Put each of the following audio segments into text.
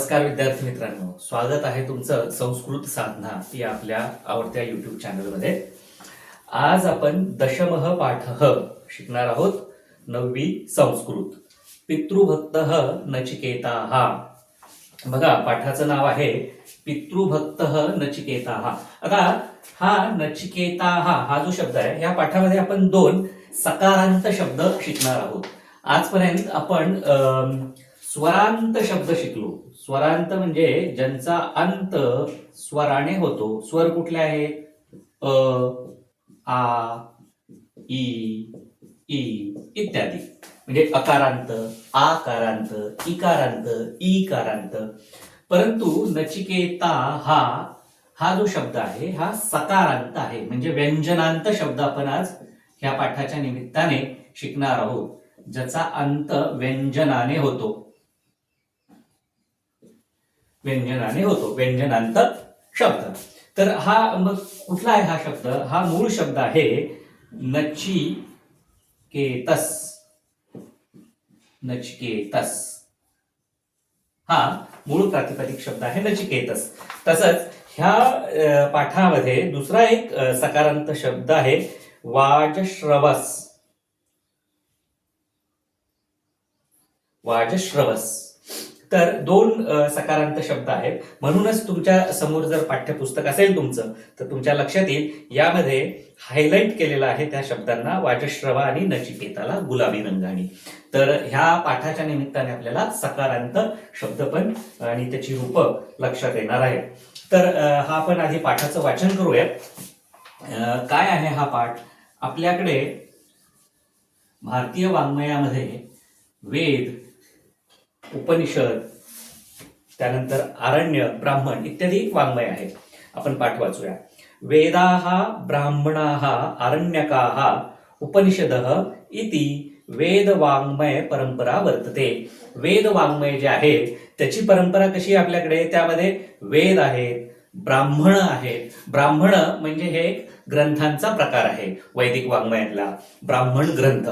नमस्कार विद्यार्थी मित्रांनो. स्वागत आहे तुमचं संस्कृत साधना या आपल्या आवडत्या युट्यूब चॅनलमध्ये आज आपण दशमः पाठ शिकणार आहोत. नववी संस्कृत. पितृभक्त नचिकेता. हा बघा पाठाचं नाव आहे पितृभक्त नचिकेता. हा आता हा नचिकेता हा हा जो शब्द आहे या पाठामध्ये आपण दोन सकारांत शब्द शिकणार आहोत. आजपर्यंत आपण स्वरांत शब्द शिकलो. स्वरांत म्हणजे ज्यांचा अंत स्वराने होतो. स्वर कुठले आहे? अ आ ई ई इत्यादी. म्हणजे अकारांत आकारांत इकारांत ईकारांत. परंतु नचिकेता हा हा जो शब्द आहे हा सकारांत आहे. म्हणजे व्यंजनांत शब्द आपण आज ह्या पाठाच्या निमित्ताने शिकणार आहोत. ज्याचा अंत व्यंजनाने होतो. व्यंजनाने होतो. व्यंजनांत शब्द. तर हा मग कुठला आहे हा शब्द? हा मूळ शब्द आहे नची केतस. नचिकेतस हा मूळ प्रातिपदिक शब्द आहे नचिकेतस तसंच ह्या पाठामध्ये दुसरा एक सकारांत शब्द आहे वाजश्रवस. वाजश्रवस. तर दोन सकारांत शब्द आहेत. म्हणूनच तुमच्यासमोर जर पाठ्यपुस्तक असेल तुमचं तर तुमच्या लक्षात येईल यामध्ये हायलाईट केलेलं आहे त्या शब्दांना वाजश्रवा आणि नचिकेताला गुलाबी रंगाने. तर ह्या पाठाच्या निमित्ताने आपल्याला सकारांत शब्द पण आणि त्याची रूपं लक्षात येणार आहे तर हा आपण आधी पाठाचं वाचन करूयात काय आहे हा पाठ? आपल्याकडे भारतीय वाङ्मयामध्ये वेद उपनिषद त्यानंतर आरण्य ब्राह्मण इत्यादी वाङ्मय आहे. आपण पाठ वाचूया. वेदाः ब्राह्मणाः आरण्यकाः उपनिषदः इति वेद वाङ्मय परंपरा वर्तते. वेद वाङ्मय जे आहे त्याची परंपरा कशी आपल्याकडे? त्यामध्ये वेद आहेत ब्राह्मण आहेत ब्राह्मण म्हणजे हे एक ग्रंथांचा प्रकार आहे वैदिक वाङ्मयातला ब्राह्मण ग्रंथ.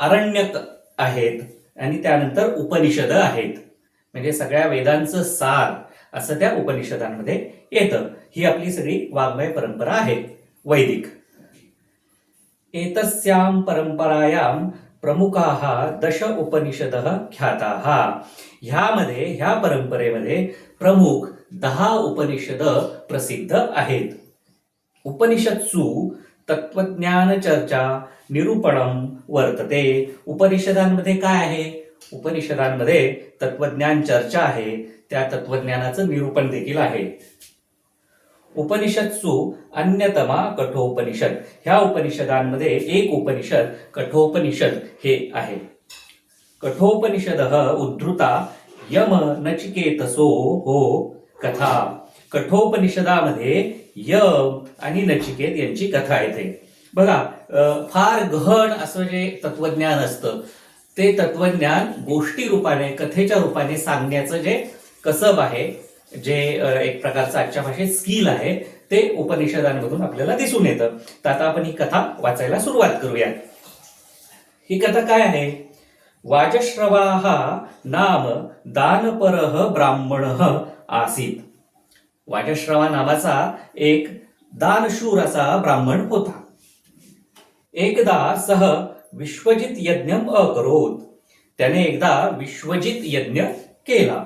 अरण्यक आहेत आणि त्यानंतर उपनिषद आहेत. म्हणजे सगळ्या वेदांचं सार असं त्या उपनिषदांमध्ये येतं. ही आपली सगळी वाङ्मय परंपरा आहे वैदिक. एतस्यां परंपरायां प्रमुखाः दश उपनिषदः ख्याताः. ह्यामध्ये ह्या परंपरेमध्ये प्रमुख दहा उपनिषद प्रसिद्ध आहेत. उपनिषत्सु तत्वज्ञान चर्चा निरूपणम वर्तते. उपनिषदांमध्ये काय आहे? उपनिषदांमध्ये तत्वज्ञान चर्चा आहे. त्या तत्वज्ञानाचं निरूपण देखील आहे. उपनिषदसु अन्यतमा कठोपनिषद. ह्या उपनिषदांमध्ये एक उपनिषद कठोपनिषद हे आहे. कठोपनिषद उद्धृता यम नचिकेतसो हो कथा. कठोपनिषदामध्ये यम आणि नचिकेत यांची कथा येते. बघा फार गहन असं जे तत्वज्ञान असतं ते तत्वज्ञान गोष्टी रूपाने कथेच्या रूपाने सांगण्याचं जे कसब आहे जे एक प्रकारचं आजच्या भाषेत स्किल आहे ते उपनिषदांमधून आपल्याला दिसून येतं. तर आता आपण ही कथा वाचायला सुरुवात करूया ही कथा काय आहे? वाजश्रवाः नाम दानपर ब्राह्मणः आसीत. वाजश्रवा नावाचा एक दानशूर असा ब्राह्मण होता. एकदा सह विश्वजित यज्ञ अकरोत. त्याने एकदा विश्वजित यज्ञ केला.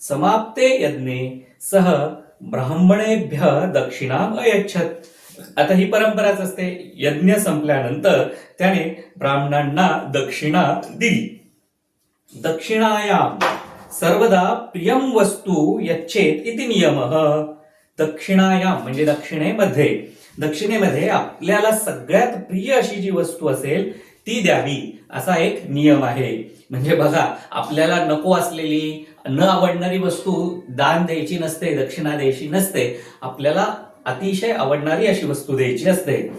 समाप्ते यज्ञे सह ब्राह्मणेभ्य दक्षिणाम अयच्छत. आता ही परंपराच असते. यज्ञ संपल्यानंतर त्याने ब्राह्मणांना दक्षिणा दिली. दक्षिणायाम सर्वदा प्रियम वस्तू यच्छेत इति नियम. दक्षिणायाम म्हणजे दक्षिणेमध्ये. दक्षिणेमध्ये आपल्याला सगळ्यात प्रिय अशी जी वस्तू असेल ती द्यावी. असा एक नियम आहे. म्हणजे बघा आपल्याला नको असलेली न आवडणारी वस्तू दान द्यायची नसते दक्षिणा द्यायची नसते. आपल्याला अतिशय आवडणारी अशी वस्तू द्यायची असते.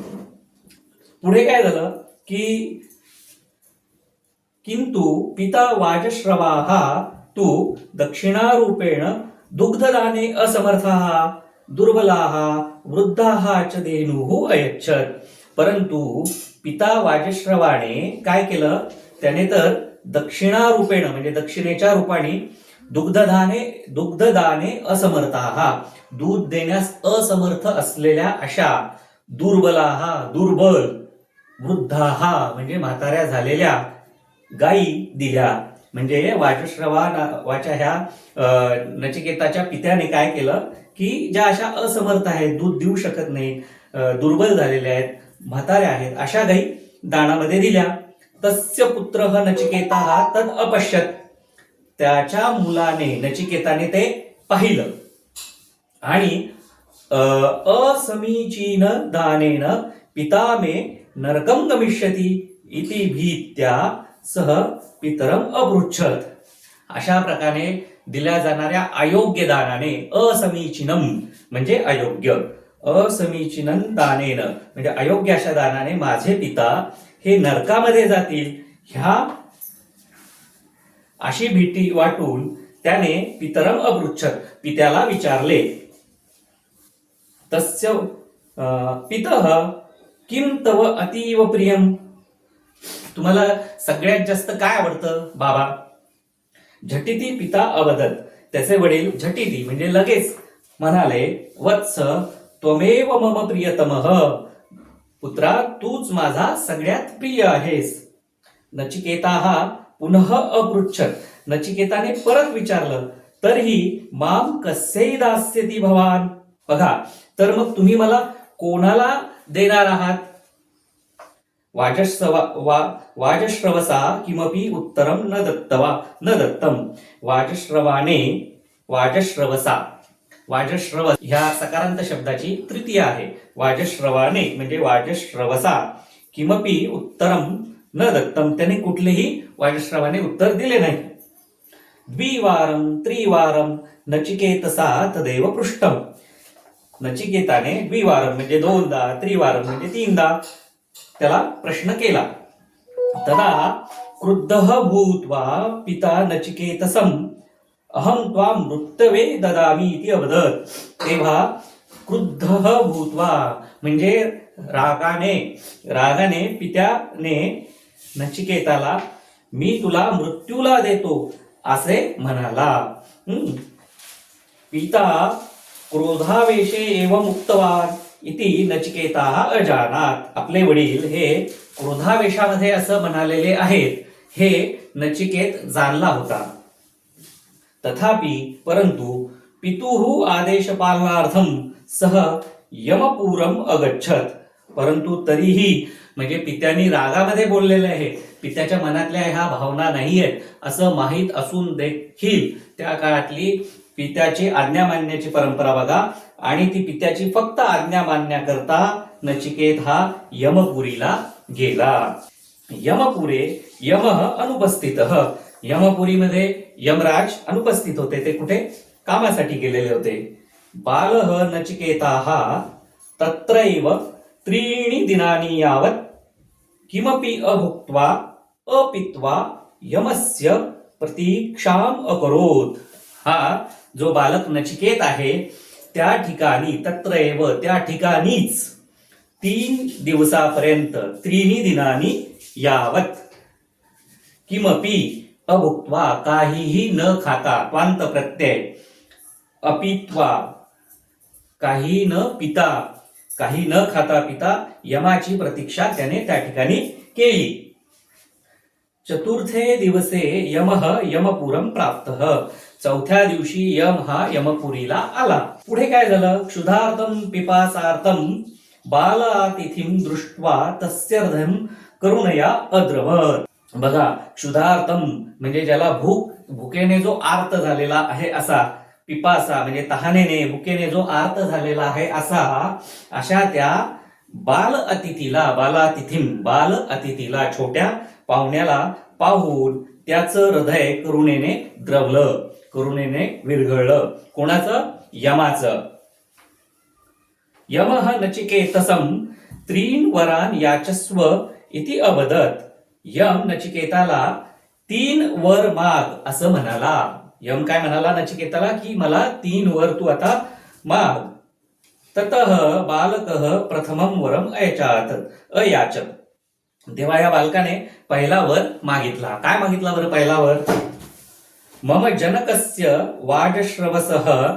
पुढे काय झालं? की किंतु पिता वाजश्रवा हा तू दक्षिणारूपेण दुग्धदाने असमर्थाः. दुर्बलाः वृद्धाः च धेनुः अयच्छत. परंतु पिता वाजश्रवाने काय केलं? त्याने तर दक्षिणारूपेण म्हणजे दक्षिणेच्या रूपाने दुग्धदाने दुग्धदाने असमर्थाहा दूध देण्यास असमर्थ असलेल्या अशा दुर्बलाहा दुर्बल वृद्धाहा म्हणजे म्हाताऱ्या झालेल्या गायी दिल्या. म्हणजे वाचश्रवा ना- वाच्या ह्या नचिकेताच्या पित्याने काय केलं? की ज्या अशा असमर्थ आहेत दूध देऊ शकत नाही दुर्बल झालेल्या आहेत म्हाताऱ्या आहेत अशा गायी दानामध्ये दिल्या. तस्य पुत्र नचिकेता हा तद अपश्यत. त्याच्या मुलाने नचिकेताने ते पाहिलं. आणि असमीचीन दानेन पिता मे नरकम गमिष्यती इति भीत्या सह पितरम अपृच्छत अशा प्रकारे दिल्या जाणाऱ्या अयोग्य दानाने असमीचीनम म्हणजे अयोग्य. असमीचीनम दानेन म्हणजे अयोग्य अशा दानाने माझे पिता हे नरकामध्ये जातील. ह्या अशी भीती वाटून त्याने पितरम अपृच्छत पित्याला विचारले तस्य पितः किम तव अतीव प्रियम? तुम्हाला सगळ्यात जास्त काय आवडतं बाबा? झटिती पिता अवदत. त्याचे वडील झटिती म्हणजे लगेच म्हणाले वत्स त्वमेव मम प्रियतमः. पुत्रा तूच माझा सगळ्यात प्रिय आहेस. नचिकेता हा पुनः अपृच्छत. नचिकेताने परत विचारलं तरीही माम कसेही दास्यती भवान? बघा तर मग तुम्ही मला कोणाला देणार आहात? वाजश्रवा वा वाजश्रवसा किमपि उत्तरम न दत्तवा न दत्तम. वाजश्रवाने वाजश्रवसा वाजश्रव ह्या सकारांत शब्दाची तृतीय आहे. वाजश्रवाने म्हणजे वाजश्रवसा किमपि उत्तरम न दत्तम. त्याने कुठलेही वाजश्रवाने उत्तर दिले नाही. द्विवारम त्रिवारम नचिकेतसा तदेव पृष्ठम नचिकेताने द्विवारम म्हणजे दोनदा त्रिवारम म्हणजे तीनदा. त्याला प्रश्न केला. तदा क्रुद्ध भूत्वा पिता नचिकेतसम अहम त्वा मृत्यवे ददामी इति अवदत. तेव्हा क्रुद्ध भूत्वा म्हणजे रागाने रागाने पित्याने नचिकेताला मी तुला मृत्यूला देतो असे म्हणाला. पिता क्रोधावेशे एवम उक्तवान इति नचिकेता अजानात. आपले वडील हे क्रोधावेशामध्ये असं म्हणालेले आहेत. हे नचिकेत जाणला होता. तथापि परंतु पितुः आदेशपालनार्थम सह यमपुरम अगच्छत. परंतु तरीही म्हणजे पित्यानी रागामध्ये बोललेले आहे. पित्याच्या मनातल्या ह्या भावना नाही आहेत असं माहीत असून देखील त्या काळातली पित्याची आज्ञा मानण्याची परंपरा बघा. आणि ती पित्याची फक्त आज्ञा मानण्याकरता नचिकेत हा यमपुरीला गेला. यमपुरे यम अनुपस्थित. यमपुरीमध्ये यमराज अनुपस्थित होते. ते कुठे? कामासाठी गेलेले होते. बाल नचिकेता हा तत्रैव त्रीणि दिनानि यावत् किमपि अभुक्त्वा अपित्वा यमस्य प्रतीक्षाम अकरोत. हा जो बालक नचिकेत आहे त्या ठिकाणी तत्रैव त्या ठिकाणीच तीन दिवसापर्यंत त्रिनी दिनानी यावत. किमपि अभुक्त्वा काहीही न खाता त्वांत प्रत्यय अपित्वा काही न पिता काही न खाता पिता यमाची प्रतीक्षा त्याने त्या ठिकाणी केली. चतुर्थे दिवसे यमः यमपुरम प्राप्त. चौथ्या दिवशी यम हा यमपुरीला आला. पुढे काय झालं? क्षुधार्थम पिपासार्थम बाल अतिथीम दृष्ट्वा तस्य हृदयम करुणया अद्रवत. बघा क्षुधार्थम म्हणजे ज्याला भूक भुकेने जो आर्त झालेला आहे असा पिपासा म्हणजे तहानेने भुकेने जो आर्त झालेला आहे असा अशा त्या बाल अतिथीला बालातिथीम बाल अतिथीला छोट्या पाहुण्याला पाहून त्याचं हृदय करुणेने द्रवलं. करुणेने विरघळलं. कोणाचं? यमाचं. यम नचिकेतसम त्रीन वरान याचस्व इति अवदत. यम नचिकेताला तीन वर माग असं म्हणाला. यम काय म्हणाला नचिकेताला? की मला तीन वर तू आता माग. ततः बालकः प्रथमं वरम अयचात. अयाचत तेव्हा या बालकाने पहिला वर मागितला. काय मागितला बरं पहिला वर? मम जनकस्य वाजश्रवसः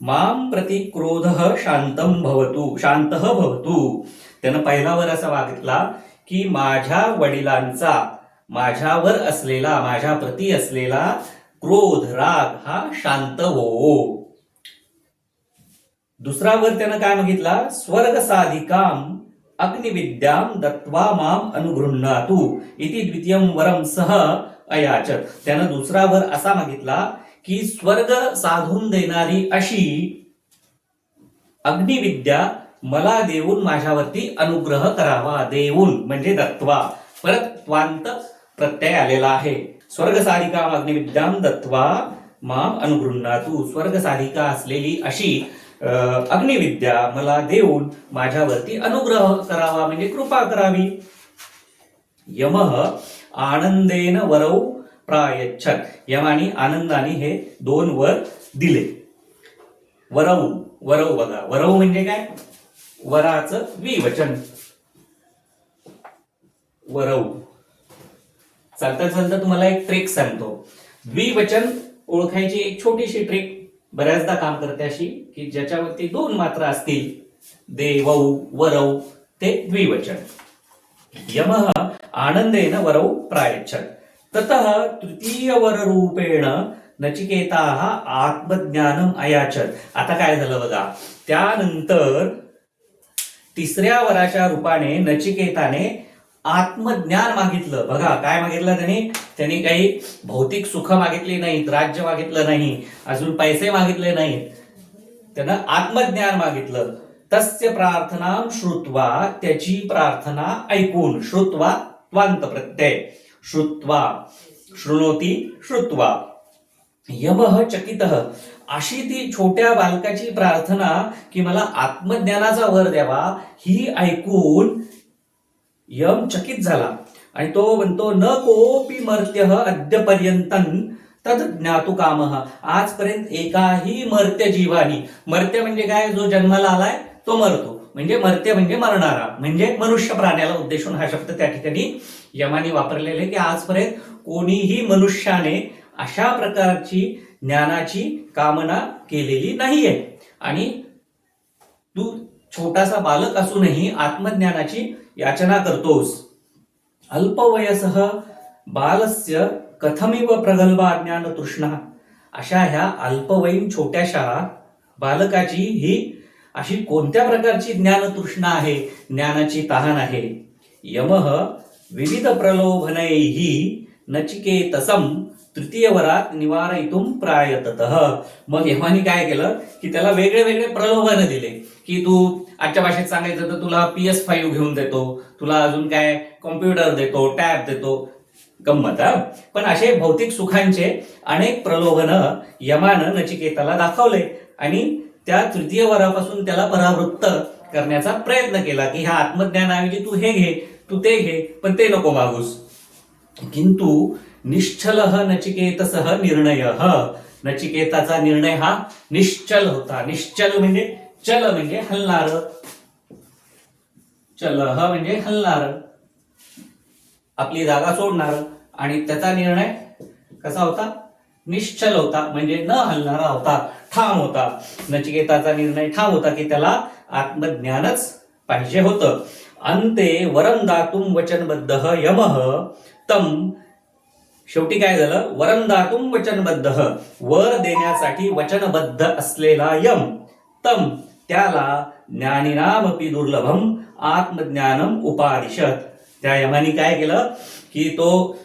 माम प्रति क्रोध शांतम भवतु शांत भवतु. त्यानं पहिला वर असा मागितला की माझ्या वडिलांचा माझ्यावर असलेला माझ्या प्रती असलेला क्रोध राग हा शांत हो. दुसरा वर त्यानं काय मागितला स्वर्ग साधिकाम अग्निविद्याम दत्वा माम अनुगृह्णातु. इति द्वितीयम वरम सह अयाचत त्यानं दुसरा वर असा मागितला की स्वर्ग साधून देणारी अशी अग्निविद्या मला देऊन माझ्यावरती अनुग्रह करावा देऊन म्हणजे दत्वा. परत त्वांत प्रत्यय आलेला आहे. स्वर्ग साधिका अग्निविद्याम दत्वा माम अनुगृह्णातु स्वर्ग साधिका असलेली अशी अं, अग्निविद्या मला देऊन माझ्यावरती अनुग्रह करावा म्हणजे कृपा करावी. यमः आनंदेन वरौ प्रायच्छत. यमानी आनंदाने हे दोन वर दिले. वरव वरव बघा. वरव म्हणजे काय? वराचं विवचन. वरौ. चालता चालता तुम्हाला एक ट्रिक सांगतो. द्विवचन ओळखायची एक छोटीशी ट्रिक बऱ्याचदा काम करते अशी की ज्याच्यावरती दोन मात्रा असतील देवौ वरौ ते द्विवचन. यमः आनंदेन वरौ प्रायच्छत। ततः तृतीयवररूपेण नचिकेताः आत्मज्ञानम अयाचत। आता काय झालं बघा त्यानंतर तिसऱ्या वराच्या रूपाने नचिकेताने आत्मज्ञान मागितलं. बघा काय मागितलं त्याने? त्यांनी काही भौतिक सुख मागितली नाहीत राज्य मागितलं नाही अजून पैसे मागितले नाहीत. त्यानं आत्मज्ञान मागितलं. तस्य प्रार्थना श्रुत्वा त्याची प्रार्थना ऐकून श्रुत्वा त्वांत प्रत्यय. श्रुत्वा शृणोती श्रुत्वा. यमः चकितः. अशी ती छोट्या बालकाची प्रार्थना की मला आत्मज्ञानाचा वर द्यावा ही ऐकून यम चकित झाला. आणि तो म्हणतो न कोपी मर्त्य अद्यपर्यंतन तद ज्ञातू काम आजपर्यंत एकाही मर्त्य जीवानी मर्त्य म्हणजे काय? जो जन्माला आलाय तो मरतो. म्हणजे मरते म्हणजे मरणारा. म्हणजे मनुष्य प्राण्याला उद्देशून हा शब्द त्या ठिकाणी यमाने वापरलेले की आजपर्यंत कोणीही मनुष्याने अशा प्रकारची ज्ञानाची कामना केलेली नाहीये. आणि तू छोटासा बालक असूनही आत्मज्ञानाची याचना करतोस. अल्पवयसह बालस्य कथमिव प्रगल्भ ज्ञान तृष्णा अशा ह्या अल्पवयीन छोट्याशा बालकाची ही अशी कोणत्या प्रकारची ज्ञान तृष्णा आहे? ज्ञानाची तहान आहे. यमः विविध प्रलोभनैही नचिकेतसम तृतीय वरात निवारयितुम प्रायतत. मग यमानी काय केलं? की त्याला वेगळे वेगळे प्रलोभन दिले. की तू आजच्या भाषेत सांगायचं तर तुला पी एस फाईव्ह घेऊन देतो. तुला अजून काय कॉम्प्युटर देतो टॅब देतो. गंमत पण असे भौतिक सुखांचे अनेक प्रलोभन यमानं नचिकेताला दाखवले. आणि त्या तृतीय वरापासून त्याला परावृत्त करण्याचा प्रयत्न केला की ह्या आत्मज्ञानाऐवजी तू हे घे तू ते घे पण ते नको मागूस. किंतु निश्चल नचिकेतसह निर्णय. नचिकेताचा निर्णय हा निश्चल होता. निश्चल म्हणजे चल म्हणजे हलणार. चल म्हणजे हलणार. आपली जागा सोडणार. आणि त्याचा निर्णय कसा होता? निश्चल होता म्हणजे न हलणारा होता. ठाम होता. नचिकेताचा निर्णय ठाम होता की त्याला आत्मज्ञानच पाहिजे होतं. अंते वरम दातुम वचनबद्ध यमः. तम शेवटी काय झालं? वरम दातुम वचनबद्ध. वर देण्यासाठी वचनबद्ध असलेला यम. तम त्याला ज्ञानिनामपि दुर्लभम आत्मज्ञानम उपादिशत त्या यमाने काय केलं? की तो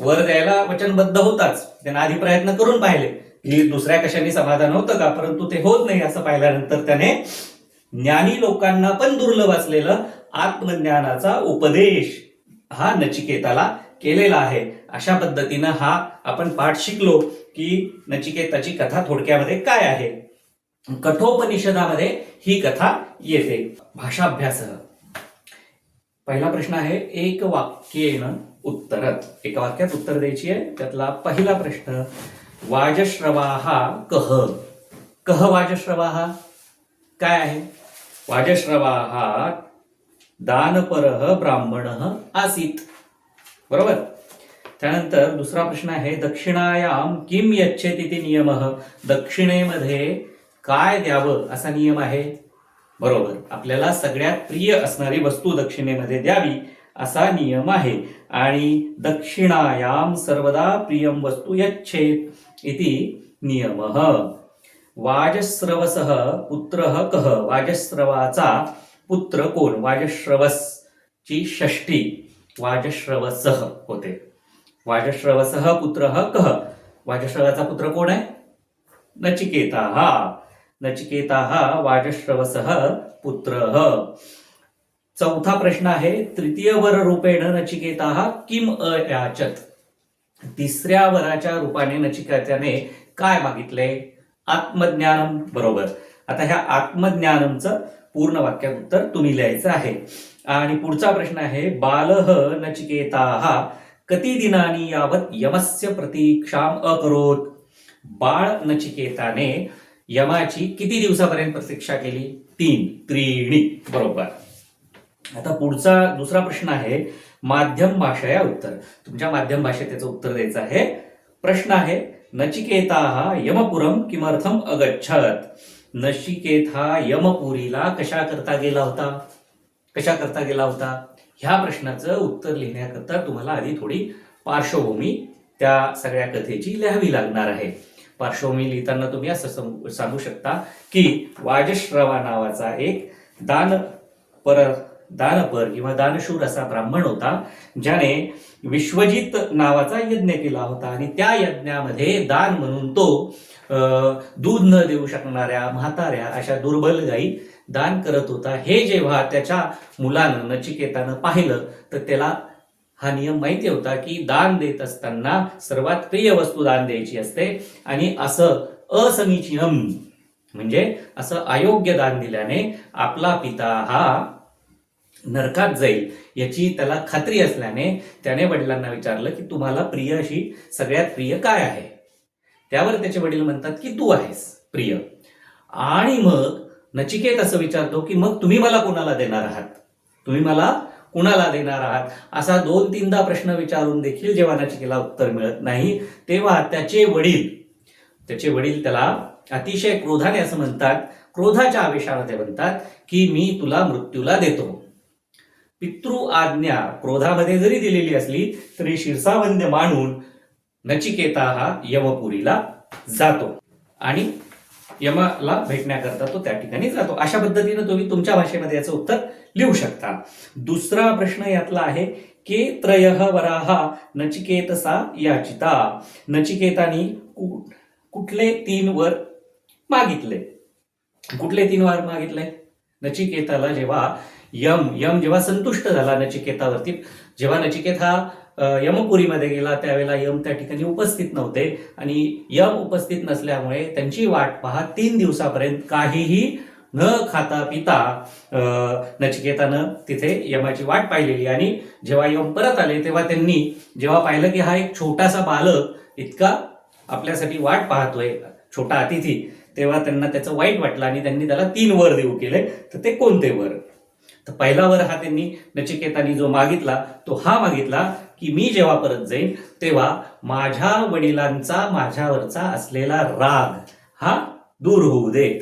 वर द्यायला वचनबद्ध होताच. त्यांना आधी प्रयत्न करून पाहिले. की दुसऱ्या कशाने समाधान होतं का? परंतु ते होत नाही असं पाहिल्यानंतर त्याने ज्ञानी लोकांना पण दुर्लभ असलेलं आत्मज्ञानाचा उपदेश हा नचिकेताला केलेला आहे. अशा पद्धतीनं हा आपण पाठ शिकलो की नचिकेताची कथा थोडक्यामध्ये काय आहे? कठोपनिषदामध्ये ही कथा येते. भाषाभ्यास. पहिला प्रश्न आहे एक वाक्येन उत्तरत एका वाक्यात उत्तर द्यायची आहे त्यातला पहिला प्रश्न वाजश्रवाहा कह कह वाजश्रवाहा? काय आहे? वाजश्रवाहा दानपरः ब्राह्मण आसीत. बरोबर? त्यानंतर दुसरा प्रश्न आहे दक्षिणायाम किम यच्छेत इति नियम? दक्षिणेमध्ये काय द्यावं असा नियम आहे? बरोबर. आपल्याला सगळ्यात प्रिय असणारी वस्तू दक्षिणेमध्ये द्यावी असा नियम आहे. आणि दक्षिणायाम सर्वदा प्रियम वस्तू यच्छेत. इति नियमः। वाजश्रवसः पुत्रः कः? वाजस्रवाचा पुत्र कोण? वाजश्रवस ची षष्ठी होते। वाजश्रवसः पुत्र कह वाजश्रवाचा पुत्र कोण आहे? नचिकेता। हा नचिकेता हा वाजश्रवस पुत्र। चौथा प्रश्न आहे तृतीय वर रूपेण नचिकेता किम अयाचत? तिसऱ्या वराच्या रूपाने नचिकेताने काय मागितले? आत्मज्ञानम बरोबर. आता ह्या आत्मज्ञानमचं पूर्ण वाक्यात उत्तर तुम्ही लिहायचं आहे. आणि पुढचा प्रश्न आहे बालह नचिकेता कती दिनानी यावत यमस्य प्रतीक्षाम अकरोत. बाळ नचिकेताने यमाची किती दिवसापर्यंत प्रतीक्षा केली? तीन त्रिणी बरोबर. आता पुढचा दुसरा प्रश्न आहे माध्यम भाषा या उत्तर. तुमच्या माध्यम भाषेत त्याचं उत्तर द्यायचं आहे. प्रश्न आहे नचिकेता यमपुरम किमर्थम अगच्छत? नचिकेत हा यमपुरीला कशा करता गेला होता? कशा करता गेला होता? ह्या प्रश्नाचं उत्तर लिहिण्याकरता तुम्हाला आधी थोडी पार्श्वभूमी त्या सगळ्या कथेची लिहावी लागणार आहे. पार्श्वभूमी लिहिताना तुम्ही असं सम- सांगू शकता की वाजश्रवा नावाचा एक दान पर दानपर किंवा दानशूर असा ब्राह्मण होता ज्याने विश्वजित नावाचा यज्ञ केला होता. आणि त्या यज्ञामध्ये दान म्हणून तो अं, दूध न देऊ शकणाऱ्या म्हाताऱ्या अशा दुर्बल गाई दान करत होता. हे जेव्हा त्याच्या मुलानं नचिकेतानं पाहिलं तर त्याला हा नियम माहिती होता की दान देत असताना सर्वात प्रिय वस्तू दान द्यायची असते आणि असं असमीचीनम म्हणजे असं अयोग्य दान दिल्याने आपला पिता हा नरकात जाईल याची त्याला खात्री असल्याने त्याने वडिलांना विचारलं की तुम्हाला प्रिय अशी सगळ्यात प्रिय काय आहे? त्यावर त्याचे वडील म्हणतात की तू आहेस प्रिय. आणि मग नचिकेत असं विचारतो की मग तुम्ही मला कोणाला देणार आहात? तुम्ही मला कुणाला देणार आहात? असा दोन तीनदा प्रश्न विचारून देखील जेव्हा नचिकेला उत्तर मिळत नाही तेव्हा त्याचे वडील त्याचे वडील त्याला अतिशय क्रोधाने असं म्हणतात क्रोधाच्या आवेशामध्ये म्हणतात की मी तुला मृत्यूला देतो. पितृ आज्ञा क्रोधामध्ये जरी दिलेली असली तरी शिरसावंद्य मानून नचिकेता हा यमपुरीला जातो. आणि यमाला भेटण्याकरता तो त्या ठिकाणी जातो. अशा पद्धतीनं तुम्ही तुमच्या भाषेमध्ये याचं उत्तर लिहू शकता. दुसरा प्रश्न यातला आहे के त्रय वराहा नचिकेतसा याचिता? नचिकेतानी कुठले तीन वर मागितले? कुठले तीन वर मागितले? नचिकेताला जेव्हा यम यम जेव्हा संतुष्ट झाला नचिकेतावरती जेव्हा नचिकेत हा यमपुरीमध्ये गेला त्यावेळेला यम त्या ठिकाणी उपस्थित नव्हते. आणि यम उपस्थित नसल्यामुळे त्यांची वाट पहा तीन दिवसापर्यंत काहीही न खाता पिता नचिकेतानं तिथे यमाची वाट पाहिलेली. आणि जेव्हा यम परत आले तेव्हा त्यांनी जेव्हा पाहिलं की हा एक छोटासा बालक इतका आपल्यासाठी वाट पाहतोय छोटा अतिथी तेव्हा त्यांना त्याचं वाईट वाटलं आणि त्यांनी त्याला तीन वर देऊ केले. तर ते कोणते वर? तर पहिला वर हा त्यांनी नचिकेतानी जो मागितला तो हा मागितला की मी जेव्हा परत जाईन तेव्हा माझ्या वडिलांचा माझ्यावरचा असलेला राग हा दूर होऊ देत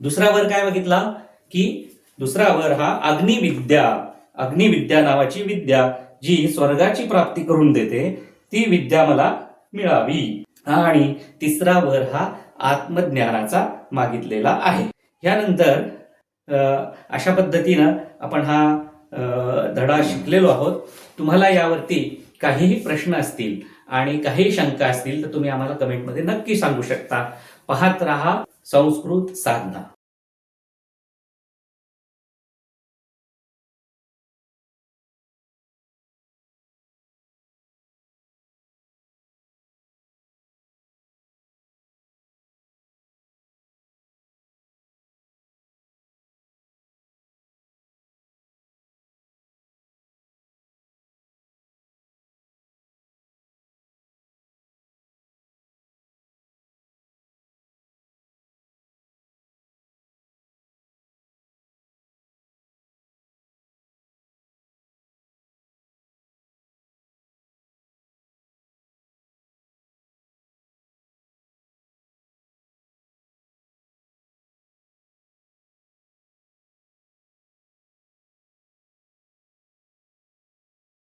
दुसरा वर काय मागितला? की दुसरा वर हा अग्निविद्या अग्निविद्या नावाची विद्या जी स्वर्गाची प्राप्ती करून देते ती विद्या मला मिळावी. आणि तिसरा वर हा आत्मज्ञानाचा मागितलेला आहे. यानंतर अशा पद्धतीनं आपण हा धडा शिकलेलो आहोत. तुम्हाला यावरती काहीही प्रश्न असतील आणि काही शंका असतील तर तुम्ही आम्हाला कमेंटमध्ये नक्की सांगू शकता. पाहत रहा संस्कृत साधना.